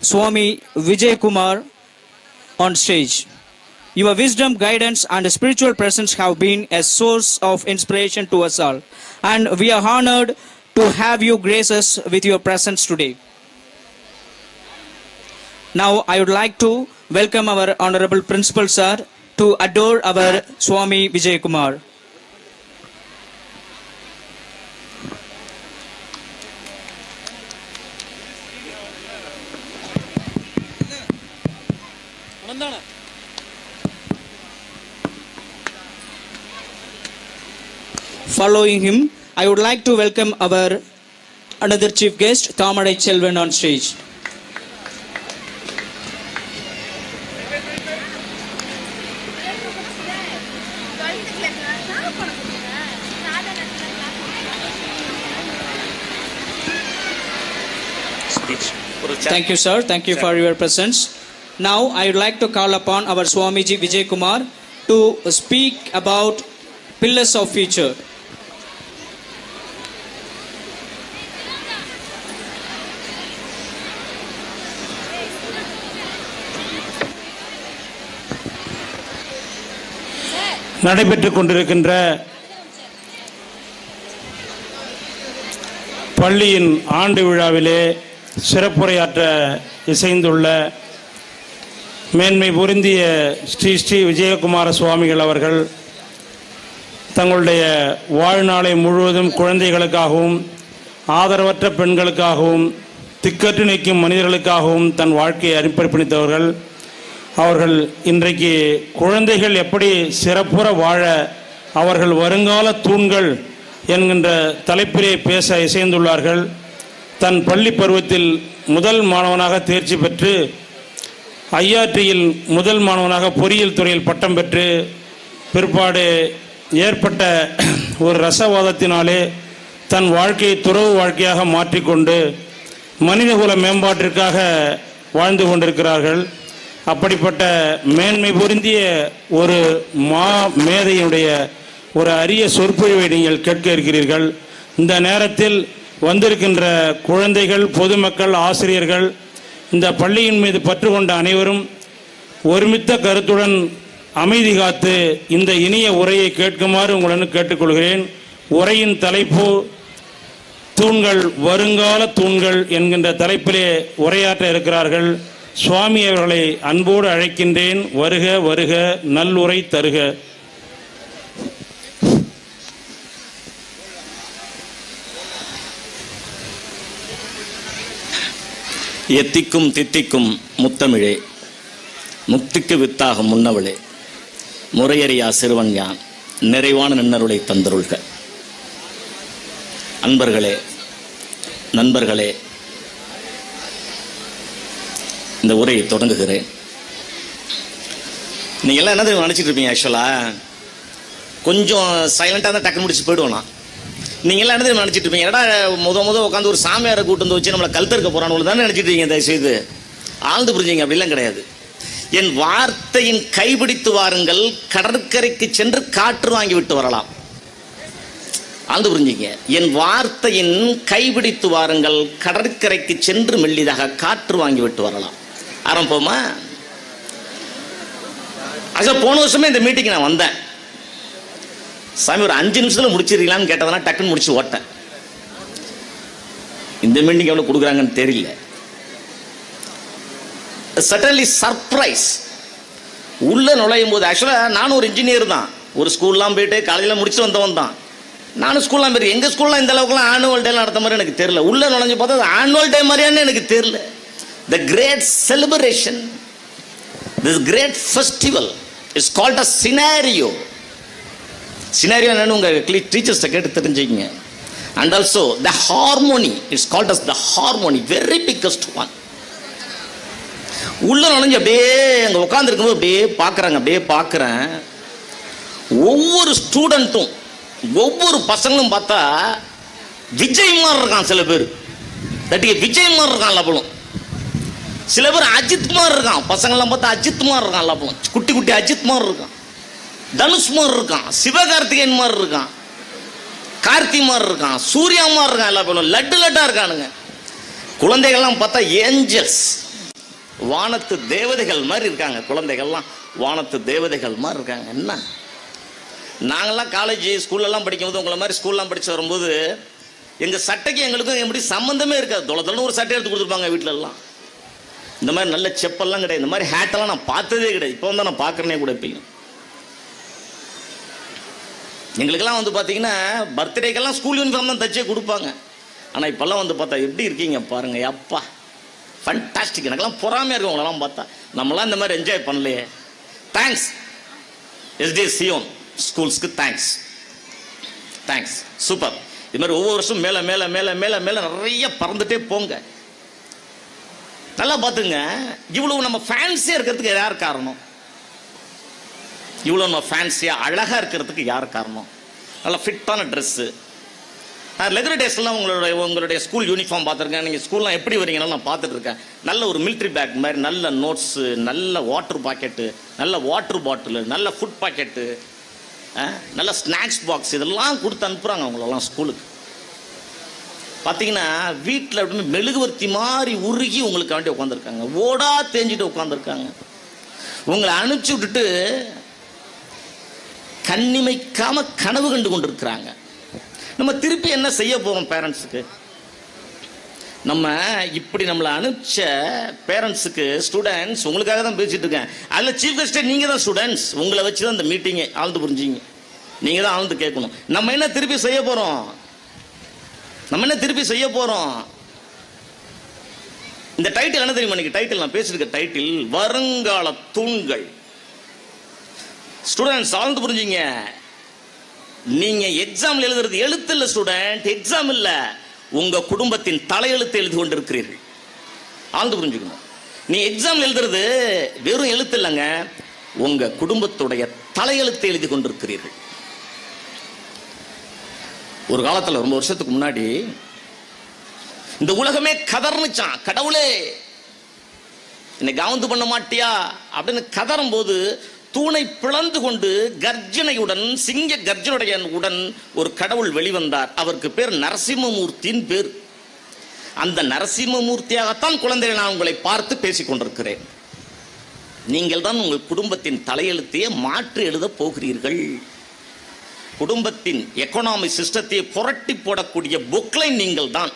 Swami Vijay Kumar on stage. Your wisdom, guidance, and spiritual presence have been a source of inspiration to us all, and we are honored to have you grace us with your presence today. Now, I would like to welcome our Honorable Principal Sir to adore our Swami Vijay Kumar. Following him, I would like to welcome our another chief guest, Thamadai Chelvan on stage. Thank you, sir. Thank you for your presence. Now, I would like to call upon our Swamiji Vijay Kumar to speak about pillars of future. நடைபெற்றுக் கொண்டிருக்கின்ற பள்ளியின் ஆண்டு விழாவிலே சிறப்புரையாற்ற இசைந்துள்ள மேன்மை பொருந்திய ஸ்ரீ ஸ்ரீ விஜயகுமார சுவாமிகள் அவர்கள் தங்களுடைய வாழ்நாளை முழுவதும் குழந்தைகளுக்காகவும் ஆதரவற்ற பெண்களுக்காகவும் திக்கற்று நிற்கும் மனிதர்களுக்காகவும் தன் வாழ்க்கையை அர்ப்பணித்தவர்கள். அவர்கள் இன்றைக்கு குழந்தைகள் எப்படி சிறப்புற வாழ அவர்கள் வருங்கால தூண்கள் என்கின்ற தலைப்பிலே பேச இசைந்துள்ளார்கள். தன் பள்ளி பருவத்தில் முதல் மாணவனாக தேர்ச்சி பெற்று ஐஆர்டியில் முதல் மாணவனாக பொறியியல் துறையில் பட்டம் பெற்று பிற்பாடு ஏற்பட்ட ஒரு ரசவாதத்தினாலே தன் வாழ்க்கையை துறவு வாழ்க்கையாக மாற்றிக்கொண்டு மனிதகுல மேம்பாட்டிற்காக வாழ்ந்து கொண்டிருக்கிறார்கள். அப்படிப்பட்ட மேன்மை பொருந்திய ஒரு மா மேதையினுடைய ஒரு அரிய சொற்பொழிவை நீங்கள் கேட்க இருக்கிறீர்கள். இந்த நேரத்தில் வந்திருக்கின்ற குழந்தைகள் பொதுமக்கள் ஆசிரியர்கள் இந்த பள்ளியின் மீது பற்று கொண்ட அனைவரும் ஒருமித்த கருத்துடன் அமைதி காத்து இந்த இனிய உரையை கேட்குமாறு உங்களுடன் கேட்டுக்கொள்கிறேன். உரையின் தலைப்பு தூண்கள் வருங்கால தூண்கள் என்கின்ற தலைப்பிலே உரையாற்ற இருக்கிறார்கள். சுவாமி அவர்களை அன்போடு அழைக்கின்றேன். வருக வருக நல்லுரை தருக. எத்திக்கும் தித்திக்கும் முத்தமிழே முக்திக்கு வித்தாகும் முன்னவளே முறையறியா சிறுவன் யான் நிறைவான நின்னருளை தந்தருள்க. அன்பர்களே நண்பர்களே இந்த உரையை தொடங்குகிறேன். நீங்கள் எல்லாம் என்ன தெரியும் நினச்சிட்டு இருப்பீங்க ஆக்சுவலாக கொஞ்சம் சைலண்டாக தான் டக்குன்னு முடிச்சு போயிடுவோம் நான் நீங்கள் எல்லாம் என்ன தெரியும் நினச்சிட்டு இருப்பீங்க? ஏடா முத முத உட்காந்து ஒரு சாமியாரை கூட்டு வந்து வச்சு நம்மளை கழுத்தறுக்க போகிறான்னு தானே நினச்சிட்டு இருக்கீங்க தயவு செய்து ஆழ்ந்து புரிஞ்சுங்க அப்படிலாம் கிடையாது. என் வார்த்தையின் கைபிடித்து வாருங்கள் கடற்கரைக்கு சென்று காற்று வாங்கி விட்டு வரலாம். ஆழ்ந்து புரிஞ்சுங்க. என் வார்த்தையின் கைபிடித்து வாருங்கள் கடற்கரைக்கு சென்று மெல்லிதாக காற்று வாங்கி விட்டு வரலாம். ஆரம்பிப்போமா? ஆக்சுவலாக போன வருஷமே இந்த மீட்டிங் நான் வந்தேன். சாமி ஒரு அஞ்சு நிமிஷத்தில் முடிச்சிருக்கலாம்னு கேட்டதுனா டக்குன்னு முடிச்சு ஓட்டேன். இந்த மீட்டிங் எவ்வளோ கொடுக்குறாங்கன்னு தெரியல. சட்டன்லி சர்ப்ரைஸ் உள்ள நுழையும் போது ஆக்சுவலாக நானும் ஒரு இன்ஜினியர் தான். ஒரு ஸ்கூல்லாம் போயிட்டு காலேஜில் முடிச்சு வந்தவன் தான். நானும் ஸ்கூல்லாம் போயிரு எங்கள் ஸ்கூல்லாம் இந்த அளவுக்குலாம் ஆனுவல் டே நடத்த மாதிரி எனக்கு தெரியல. உள்ள நுழைஞ்சு பார்த்தா அது ஆனுவல் டே மாதிரியானு எனக்கு தெரியல. The great celebration this great festival is called a scenario scenario என்னன்னு உங்கள் டீச்சர்ஸை கேட்டு தெரிஞ்சுக்கிங்க. And also the harmony it's called as the harmony very biggest one உள்ள நுழைஞ்சு அப்படியே அங்கே உட்காந்துருக்கும்போது அப்படியே பார்க்குறாங்க அப்படியே பார்க்குறேன். ஒவ்வொரு ஸ்டூடெண்ட்டும் ஒவ்வொரு பசங்களும் பார்த்தா விஜய் மாதிரி இருக்கான் சில பேர். தட்டிக்கு விஜய் மாதிரி இருக்கான் லபலும் சில பேர் அஜித் மாதிரி இருக்கான். பசங்கள்லாம் பார்த்தா அஜித் மாதிரி இருக்கான் எல்லாப்பும் குட்டி குட்டி அஜித் மாதிரி இருக்கான். தனுஷ் மாதிரி இருக்கான். சிவகார்த்திகேயன் மாதிரி இருக்கான். கார்த்தி மாதிரி இருக்கான். சூர்யா மாதிரி இருக்கான் எல்லா பேரும் லட்டு லட்டாக இருக்கானுங்க. குழந்தைகள்லாம் பார்த்தா ஏஞ்சல்ஸ். வானத்து தேவதைகள் மாதிரி இருக்காங்க குழந்தைகள்லாம். வானத்து தேவதைகள் மாதிரி இருக்காங்க. என்ன? நாங்கள்லாம் காலேஜ் ஸ்கூல்லலாம் படிக்கும்போது உங்களை மாதிரி ஸ்கூல்லாம் படித்து வரும்போது எங்கள் சட்டைக்கு எங்களுக்கும் எப்படி சம்மந்தமே இருக்காது. தொலை தொலைன்னு ஒரு சட்டை எடுத்து கொடுத்துருப்பாங்க வீட்டிலலாம் இந்த மாதிரி நல்ல செப்பல்லாம் கிடையாது. இந்த மாதிரி ஹேட்டெல்லாம் நான் பார்த்ததே கிடையாது. இப்போ வந்து நான் பார்க்குறேனே கூட இப்பயும். எங்களுக்கெல்லாம் வந்து பார்த்தீங்கன்னா பர்த்டேக்கெல்லாம் ஸ்கூல் யூனிஃபார்ம் தான் தச்சே கொடுப்பாங்க. ஆனால் இப்போல்லாம் வந்து பார்த்தா எப்படி இருக்கீங்க பாருங்க அப்பா. ஃபண்டாஸ்டிக் எனக்கெல்லாம் பொறாமையாக இருக்கும் உங்களெல்லாம் பார்த்தா. நம்மளாம் இந்த மாதிரி என்ஜாய் பண்ணலையே. தேங்க்ஸ் எஸ்டி சியோன் ஸ்கூல்ஸ்க்கு தேங்க்ஸ் தேங்க்ஸ் சூப்பர் இது மாதிரி ஒவ்வொரு வருஷம் மேலே மேலே மேலே மேலே மேலே நிறைய பறந்துட்டே போங்க. நல்லா பார்த்துங்க. இவ்வளவு நம்ம ஃபேன்ஸியாக இருக்கிறதுக்கு யார் காரணம்? இவ்வளோ நம்ம ஃபேன்ஸியாக அழகாக இருக்கிறதுக்கு யார் காரணம்? நல்லா ஃபிட்டான ட்ரெஸ்ஸு நான் ரெகுலர் டேஸ்லாம் உங்களுடைய உங்களுடைய ஸ்கூல் யூனிஃபார்ம் பார்த்துருக்கேன். நீங்கள் ஸ்கூல்லாம் எப்படி வரீங்கன்னு நான் பார்த்துட்ருக்கேன் நல்ல ஒரு மிலிட்ரி பேக் மாதிரி நல்ல நோட்ஸு நல்ல வாட்டர் பாக்கெட்டு நல்ல வாட்டர் பாட்டிலு நல்ல ஃபுட் பாக்கெட்டு நல்ல ஸ்நாக்ஸ் பாக்ஸ் இதெல்லாம் கொடுத்து அனுப்புகிறாங்க அவங்களெல்லாம் ஸ்கூலுக்கு பார்த்தீங்கன்னா வீட்டில் அப்படின்னு மெழுகுவர்த்தி மாதிரி உருகி உங்களுக்கு வேண்டி உட்காந்துருக்காங்க ஓடா தேஞ்சிட்டு உட்காந்துருக்காங்க உங்களை அனுப்பிச்சி விட்டுட்டு கண்ணிமைக்காம கனவு கண்டு கொண்டிருக்கிறாங்க. நம்ம திருப்பி என்ன செய்ய போகிறோம் பேரண்ட்ஸுக்கு? நம்ம இப்படி நம்மளை அனுப்பிச்ச பேரண்ட்ஸுக்கு ஸ்டூடெண்ட்ஸ் உங்களுக்காக தான் பேசிட்டு இருக்கேன். அதில் சீஃப் கெஸ்டே நீங்கள் தான் ஸ்டூடெண்ட்ஸ் உங்களை வச்சு தான் இந்த மீட்டிங்கை ஆழ்ந்து புரிஞ்சிங்க நீங்கள் தான் ஆழ்ந்து கேட்கணும். நம்ம என்ன திருப்பி செய்ய போகிறோம் நம்ம என்ன திருப்பி செய்ய போகிறோம் இந்த டைட்டில் என்ன தெரியுமா இன்னைக்கு? டைட்டில் நான் பேசியிருக்க டைட்டில் வருங்கால தூண்கள். ஸ்டூடெண்ட்ஸ் ஆழ்ந்து புரிஞ்சுங்க. நீங்க எக்ஸாம்ல எழுதுறது எழுத்து இல்ல ஸ்டூடெண்ட் எக்ஸாம் இல்ல. உங்க குடும்பத்தின் தலையெழுத்து எழுதி கொண்டிருக்கிறீர்கள். ஆழ்ந்து புரிஞ்சுக்கணும். நீ எக்ஸாம் எழுதுறது வெறும் எழுத்து இல்லைங்க. உங்க குடும்பத்துடைய தலையெழுத்து எழுதி கொண்டிருக்கிறீர்கள். ஒரு காலத்தில் ரொம்ப வருஷத்துக்கு முன்னாடி இந்த உலகமே கதர்னுச்சான் கடவுளே என்னை கவுந்து பண்ண மாட்டியா? அப்படின்னு கதறும் போது தூணை பிளந்து கொண்டு கர்ஜனையுடன் சிங்க கர்ஜனுடைய உடன் ஒரு கடவுள் வெளிவந்தார். அவருக்கு பேர் நரசிம்மமூர்த்தியின் பேர். அந்த நரசிம்மமூர்த்தியாகத்தான் குழந்தைகள் நான் உங்களை பார்த்து பேசிக் கொண்டிருக்கிறேன். நீங்கள் தான் உங்கள் குடும்பத்தின் தலையெழுத்தையே மாற்றி எழுதப் போகிறீர்கள். குடும்பத்தின் எக்கனாமி சிஸ்டத்தை புரட்டி போடக்கூடிய புக்லைன் நீங்கள் தான்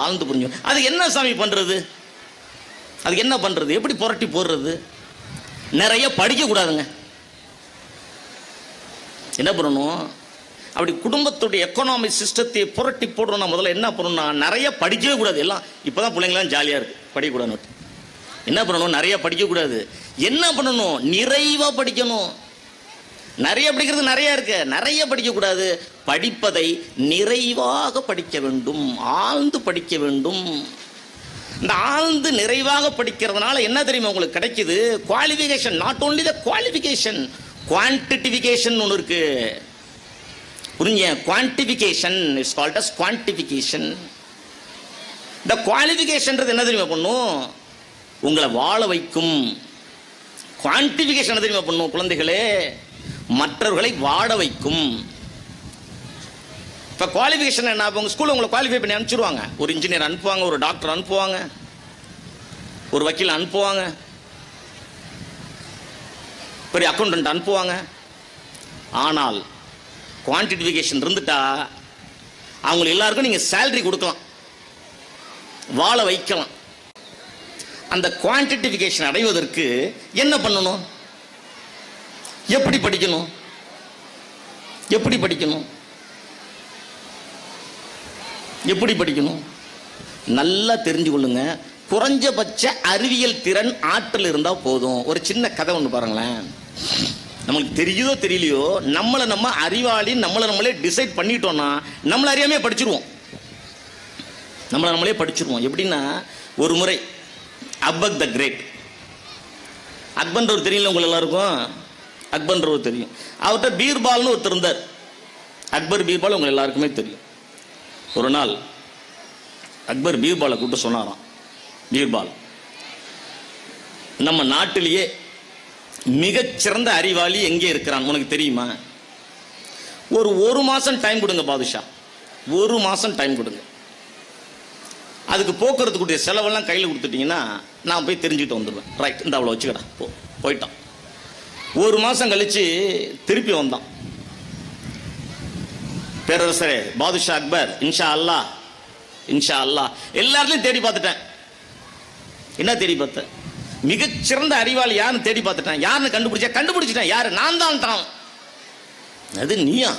ஆழ்ந்து புரிஞ்சு. அது என்ன சாமி பண்ணுறது அது என்ன பண்ணுறது எப்படி புரட்டி போடுறது? நிறைய படிக்கக்கூடாதுங்க என்ன பண்ணணும்? அப்படி குடும்பத்துடைய எக்கனாமி சிஸ்டத்தை புரட்டி போடணும்னா முதல்ல என்ன பண்ணணும்னா நிறைய படிக்கவே கூடாது. எல்லாம் இப்போ தான் பிள்ளைங்களாம் ஜாலியாக இருக்குது படிக்கக்கூடாது என்ன பண்ணணும்? நிறைய படிக்கக்கூடாது என்ன பண்ணணும்? நிறைவாக படிக்கணும். நிறைய படிக்கிறது நிறைய இருக்கு. நிறைய படிக்கக்கூடாது. படிப்பதை நிறைவாக படிக்க வேண்டும். ஆழ்ந்து படிக்க வேண்டும். இந்த ஆழ்ந்து நிறைவாக படிக்கிறதுனால என்ன தெரியுமா உங்களுக்கு கிடைக்குது? Qualification not only the qualification quantification ஒன்று இருக்கு. புரிஞ்ச quantification it's called as quantification இந்த குவாலிஃபிகேஷன்றது என்ன தெரியுமா பண்ணும்? உங்களை வாழ வைக்கும். குவான்டிஃபிகேஷன் என்ன தெரியுமா பண்ணும் குழந்தைகளே? மற்றவர்களை வாட வைக்கும். இப்போ குவாலிஃபிகேஷன் என்ன? அவங்க ஸ்கூலில் உங்களை குவாலிஃபை பண்ணி அனுப்பிச்சிடுவாங்க ஒரு இன்ஜினியர் அனுப்புவாங்க ஒரு டாக்டர் அனுப்புவாங்க ஒரு வக்கீல் அனுப்புவாங்க பெரிய அக்கௌண்டன்ட் அனுப்புவாங்க. ஆனால் குவான்டிஃபிகேஷன் இருந்துட்டா அவங்க எல்லாருக்கும் நீங்கள் சேல்ரி கொடுக்கலாம். வாழ வைக்கலாம். அந்த குவான்டிஃபிகேஷன் அடைவதற்கு என்ன பண்ணணும்? எப்படி படிக்கணும்? எப்படி படிக்கணும்? எப்படி படிக்கணும்? நல்லா தெரிஞ்சு கொள்ளுங்க குறைஞ்சபட்ச அறிவியல் திறன் ஆற்றல் இருந்தால் போதும். ஒரு சின்ன கதை ஒன்று பாருங்களேன். நம்மளுக்கு தெரியுதோ தெரியலையோ நம்மளை நம்ம அறிவாளி நம்மளை நம்மளே டிசைட் பண்ணிட்டோம்னா நம்மளை அறியாமே படிச்சிருவோம். நம்மளை நம்மளே படிச்சிருவோம். எப்படின்னா ஒரு முறை அக்பக் த கிரேட். அக்பர்ன்றவர் தெரியல உங்க எல்லாருக்கும் அக்பர்ன்றவர் தெரியும். அவர்கிட்ட பீர்பால்னு ஒருத்தர் இருந்தார். அக்பர் பீர்பால் உங்கள் எல்லாருக்குமே தெரியும். ஒரு நாள் அக்பர் பீர்பாலை கூப்பிட்டு சொன்னாராம். பீர்பால் நம்ம நாட்டிலேயே மிகச்சிறந்த அறிவாளி எங்கே இருக்கிறான்? உனக்கு தெரியுமா? ஒரு ஒரு மாதம் டைம் கொடுங்க பாதுஷா. ஒரு மாதம் டைம் கொடுங்க. அதுக்கு போக்குறதுக்குரிய செலவெல்லாம் கையில் கொடுத்துட்டிங்கன்னா நான் போய் தெரிஞ்சுக்கிட்டு வந்துடுவேன் ரைட் இந்த அவ்வளோ வச்சுக்கடா. போ போயிட்டான். ஒரு மாதம் கழித்து திருப்பி வந்தான். பேரரசரே பாதுஷா அக்பர் இன்ஷா அல்லாஹ் இன்ஷா அல்லாஹ் எல்லாத்துலையும் தேடி பார்த்துட்டேன். என்ன தேடி பார்த்தேன் மிகச்சிறந்த அறிவாளி யாருன்னு தேடி பார்த்துட்டேன். யாருன்னு கண்டுபிடிச்சா? கண்டுபிடிச்சிட்டேன். யாரு? நான் தான் தான். அது நீயா?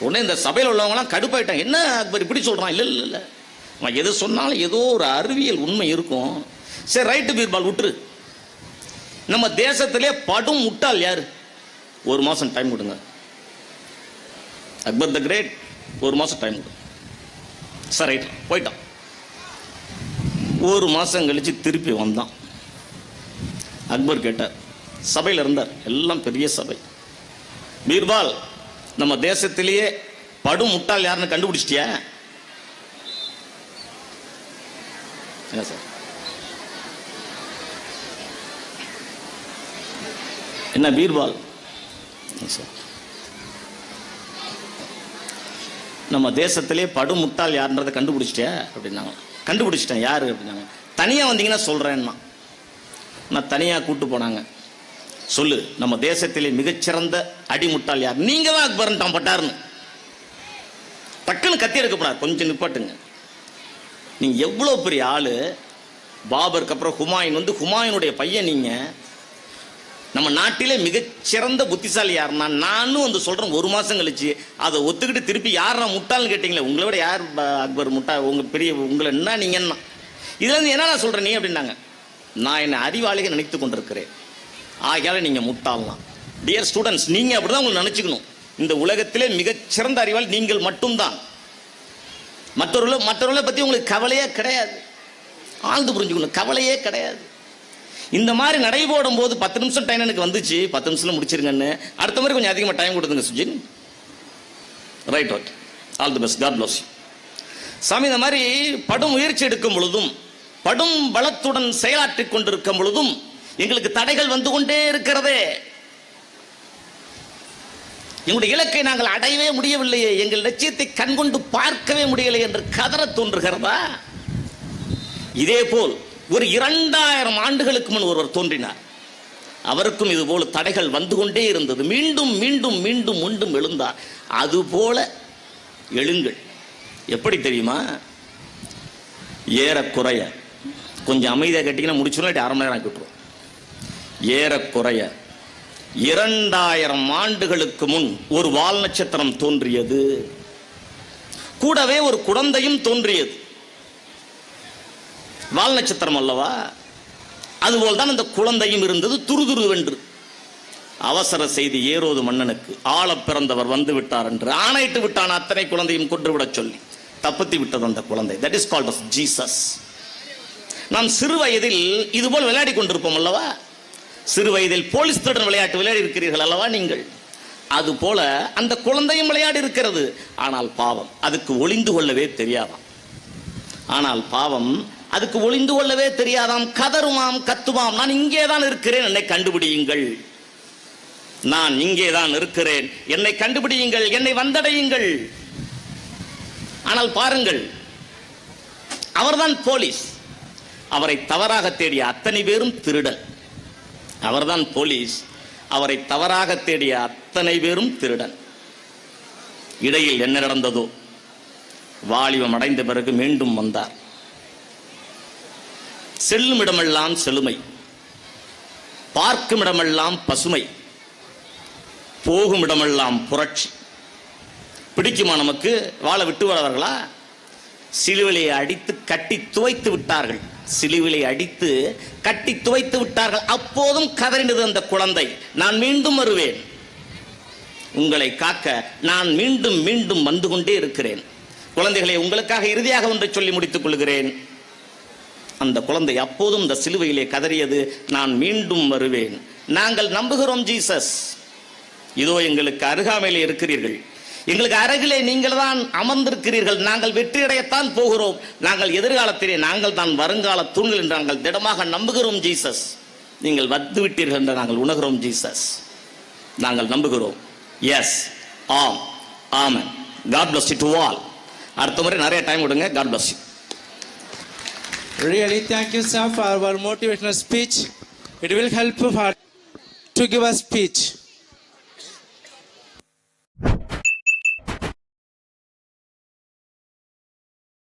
உடனே இந்த சபையில் உள்ளவங்களாம் கடுப்பாயிட்டாங்க. என்ன அக்பர் இப்படி சொல்கிறான் இல்லை இல்லை இல்லை. அவன் எது சொன்னாலும் ஏதோ ஒரு அறிவியல் உண்மை இருக்கும். சரி ரைட்டு பீர்பால் விட்டுரு நம்ம தேசத்திலே படும் முட்டாள் யார்? ஒரு மாதம் டைம் கொடுங்க. அக்பர் த கிரேட் ஒரு மாதம் டைம் கொடு. சார் ரைட் போயிட்டான். ஒரு மாதம் கழித்து திருப்பி வந்தான். அக்பர் கேட்டார் சபையில் இருந்தார் எல்லாம் பெரிய சபை. பீர்பால் நம்ம தேசத்திலேயே படும் முட்டாள் யாருன்னு கண்டுபிடிச்சிட்டியா? என்ன சார்? என்ன பீர்பால்? சார் நம்ம தேசத்திலே படும் முட்டாள் யாருன்றதை கண்டுபிடிச்சிட்டியா அப்படின்னாங்க. கண்டுபிடிச்சிட்டேன் யாரு அப்படின்னாங்க. தனியாக வந்தீங்கன்னா சொல்கிறேன்னா நான் தனியாக கூட்டு போனாங்க. சொல்லு நம்ம தேசத்திலே மிகச்சிறந்த அடிமுட்டாள் யார்? நீங்க தான் அக்பரன் பட்டாருன்னு டக்குன்னு கத்தி எடுக்கப்படாது கொஞ்சம் நிப்பாட்டுங்க. நீங்க எவ்வளவு பெரிய ஆளு? பாபருக்கு அப்புறம் ஹுமாயூன் வந்து ஹுமாயூனுடைய பையன் நீங்க. நம்ம நாட்டிலே மிகச்சிறந்த புத்திசாலி யாருன்னா நானும் வந்து சொல்றேன் ஒரு மாசம் கழிச்சு அதை ஒத்துக்கிட்டு திருப்பி யார் நான் முட்டாள்னு கேட்டீங்களே உங்களை விட யார் அக்பர் முட்டா உங்க பெரிய உங்களை என்ன நீங்க என்ன இதுல இருந்து என்ன நான் சொல்றேன் நீ அப்படின்னாங்க. நான் என்னை அறிவாளிக நினைத்து கொண்டிருக்கிறேன். ஆகையால் நீங்க முட்டாளலாம். டியர் ஸ்டூடெண்ட்ஸ் நீங்க அப்படிதான் உங்களை நினைச்சுக்கணும். இந்த உலகத்திலே மிகச்சிறந்த அறிவாளி நீங்கள் மட்டும்தான். மற்றவர்களை மற்றவர்களை பத்தி உங்களுக்கு கவலையே கிடையாது. ஆழ்ந்து புரிஞ்சுக்கணும் கவலையே கிடையாது. இந்த மாதிரி நடை போடும் போது பத்து நிமிஷம் டைம் எனக்கு வந்துச்சு. பத்து நிமிஷத்தில் முடிச்சிருங்கன்னு. அடுத்த மாதிரி கொஞ்சம் அதிகமாக டைம் கொடுத்துங்க Sujin. Right okay all the best God bless சாமி இந்த மாதிரி படும் முயற்சி எடுக்கும் பொழுதும் படும் பலத்துடன் செயலாற்றி கொண்டிருக்கும் பொழுதும் எங்களுக்கு தடைகள் வந்து கொண்டே இருக்கிறதே. எங்களுடைய இலக்கை நாங்கள் அடையவே முடியவில்லையே. எங்கள் லட்சியத்தை கண்கொண்டு பார்க்கவே முடியலை என்று கதற தோன்றுகிறதா? இதே போல் ஒரு இரண்டாயிரம் ஆண்டுகளுக்கு முன் ஒருவர் தோன்றினார். அவருக்கும் இது போல தடைகள் வந்து கொண்டே இருந்தது. மீண்டும் மீண்டும் மீண்டும் மீண்டும் எழுந்தார். அதுபோல எழுங்கள். எப்படி தெரியுமா? ஏறக்குறைய கொஞ்சம் அமைதியாக கேட்டிங்கன்னா முடிச்சுனா அரை மணி நேரம் ஆக்கி விட்டுருவோம் ஏறக்குறைய இரண்டாயிரம் ஆண்டுகளுக்கு முன் ஒரு வால் நட்சத்திரம் தோன்றியது. கூடவே ஒரு குழந்தையும் தோன்றியது. வால் நட்சத்திரம் அல்லவா? அதுபோல் தான் அந்த குழந்தையும் இருந்தது துருதுருவென்று. அவசர செய்தி ஏரோது மன்னனுக்கு ஆளப் பிறந்தவர் வந்து விட்டார் என்று. ஆணையிட்டு விட்டான் அத்தனை குழந்தையும் கொன்றுவிடச் சொல்லி. தப்பித்து விட்டது அந்த குழந்தை. That is called of Jesus நாம் சிறு வயதில் இதுபோல் விளையாடி கொண்டிருப்போம் அல்லவா? சிறு வயதில் போலீஸ் திருடன் விளையாட்டு விளையாடி இருக்கிறீர்கள் அல்லவா நீங்கள்? அது போல அந்த குழந்தையும் விளையாடி இருக்கிறது ஆனால் பாவம் அதுக்கு ஒளிந்து கொள்ளவே தெரியாதாம். ஆனால் பாவம் அதுக்கு ஒளிந்து கொள்ளவே தெரியாதாம் கதருமாம் கத்துமாம். நான் இங்கே தான் இருக்கிறேன் என்னை கண்டுபிடியுங்கள். நான் இங்கே தான் இருக்கிறேன் என்னை கண்டுபிடியுங்கள் என்னை வந்தடையுங்கள். ஆனால் பாருங்கள் அவர்தான் போலீஸ். அவரை தவறாக தேடிய அத்தனை பேரும் திருடன் அவர்தான் போலீஸ். அவரை தவறாக தேடிய அத்தனை பேரும் திருடன் இடையில் என்ன நடந்ததோ வாலிபம் அடைந்த பிறகு மீண்டும் வந்தார். செல்லும் இடமெல்லாம் செழுமை. பார்க்கும் இடமெல்லாம் பசுமை. போகும் இடமெல்லாம் புரட்சி. பிடிக்குமா நமக்கு? வாழ விட்டு வரவர்களா சிலுவிலை அடித்து கட்டி துவைத்து விட்டார்கள். சிலுவிலை அடித்து கட்டி துவைத்து விட்டார்கள். அப்போதும் கதறினது அந்த குழந்தை. நான் மீண்டும் வருவேன். உங்களை காக்க நான் மீண்டும் மீண்டும் வந்து கொண்டே இருக்கிறேன். குழந்தைகளை உங்களுக்காக இறுதியாக ஒன்றை சொல்லி முடித்துக் கொள்கிறேன். அந்த குழந்தை அப்போதும் இந்த சிலுவையிலே கதறியது நான் மீண்டும் வருவேன். நாங்கள் நம்புகிறோம் ஜீசஸ். இதோ எங்களுக்கு அருகாமையில் இருக்கிறீர்கள். எங்களுக்கு அருகிலே நீங்கள் தான் அமர்ந்திருக்கிறீர்கள். நாங்கள் வெற்றியடையத்தான் போகிறோம். நாங்கள் எதிர்காலத்திலே நாங்கள் தான் வருங்கால தூண்கள் என்று நாங்கள் திடமாக நம்புகிறோம் ஜீசஸ். நீங்கள் வந்து விட்டீர்கள் என்று நாங்கள் உணர்கிறோம் ஜீசஸ். நாங்கள் நம்புகிறோம். எஸ் ஆம். Amen. God plus to all அடுத்த முறை நிறைய டைம் கொடுங்க. God bless you Really, thank you, sir, for our motivational speech. It will help for to give a speech.